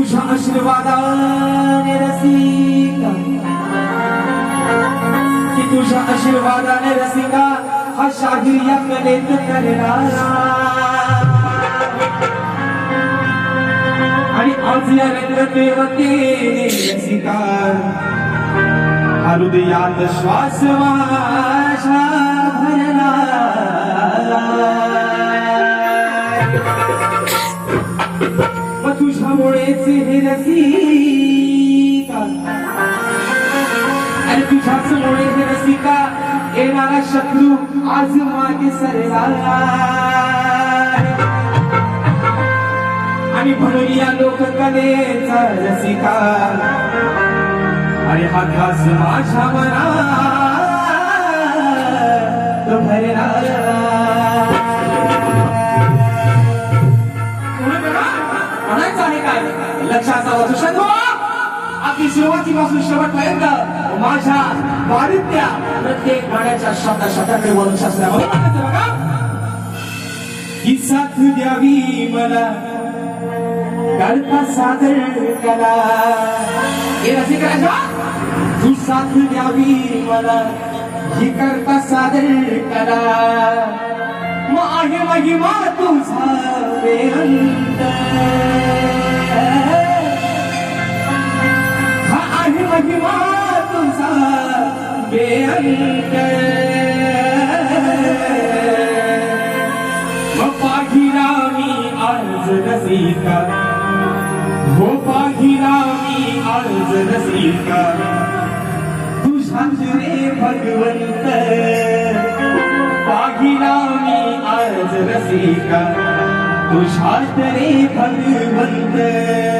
तुझ्या आशीर्वादाने रसिका. की तुझ्या आशीर्वादाने रसिका हा शाहीर या कलेत करणारा आणि आज या रंगदेवतेने रसिका हृदयात श्वास माझ्या भरला तुझ्यामुळेच हे रसिका. आणि तुझ्याचमुळे हे रसिका येणारा शत्रू आज मागे सरला आणि म्हणून या लोककलेचा रसिका. आणि हा घास माझ्या मना तो भरला लक्षाचा वचुषण अगदी सुरुवातीपासून शेवटपर्यंत माझ्या वारित्या प्रत्येक गाण्याच्या शब्दा शब्दाकडे वळून शास्त्रामध्ये ही साथ द्यावी मला. करता सादर कला हे रसिकराजा तू साथ द्यावी मला. ही करता सादर कला मग आहे महिमा तुझा बेअंत बेअंत मग पाहिला मी आज रसिका। हो पाहिला मी आज रसिका। तुझ्याच रे भगवंत। पाहिला मी रसिका। तुझ्यात रे भगवंत।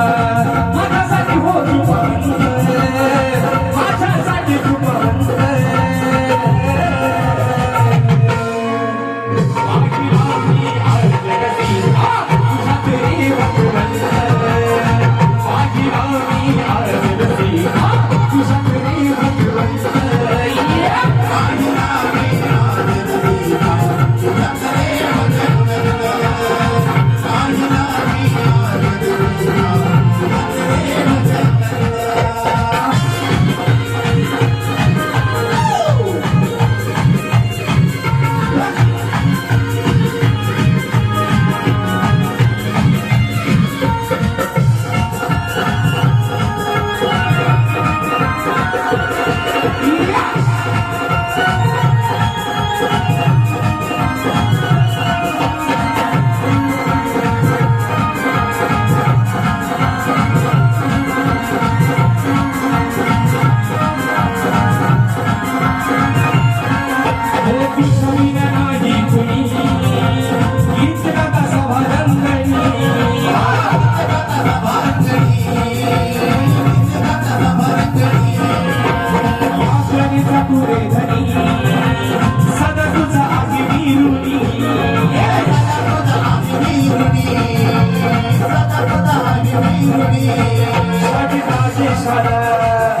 Hadi Gazi Saray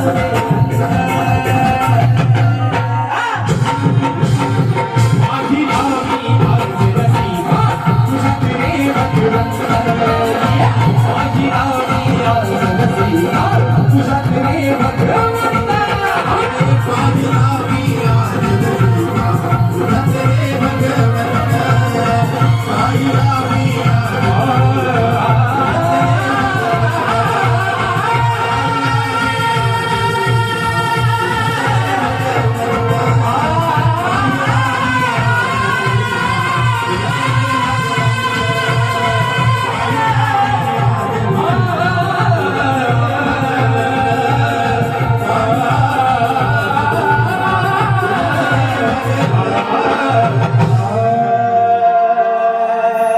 महिमा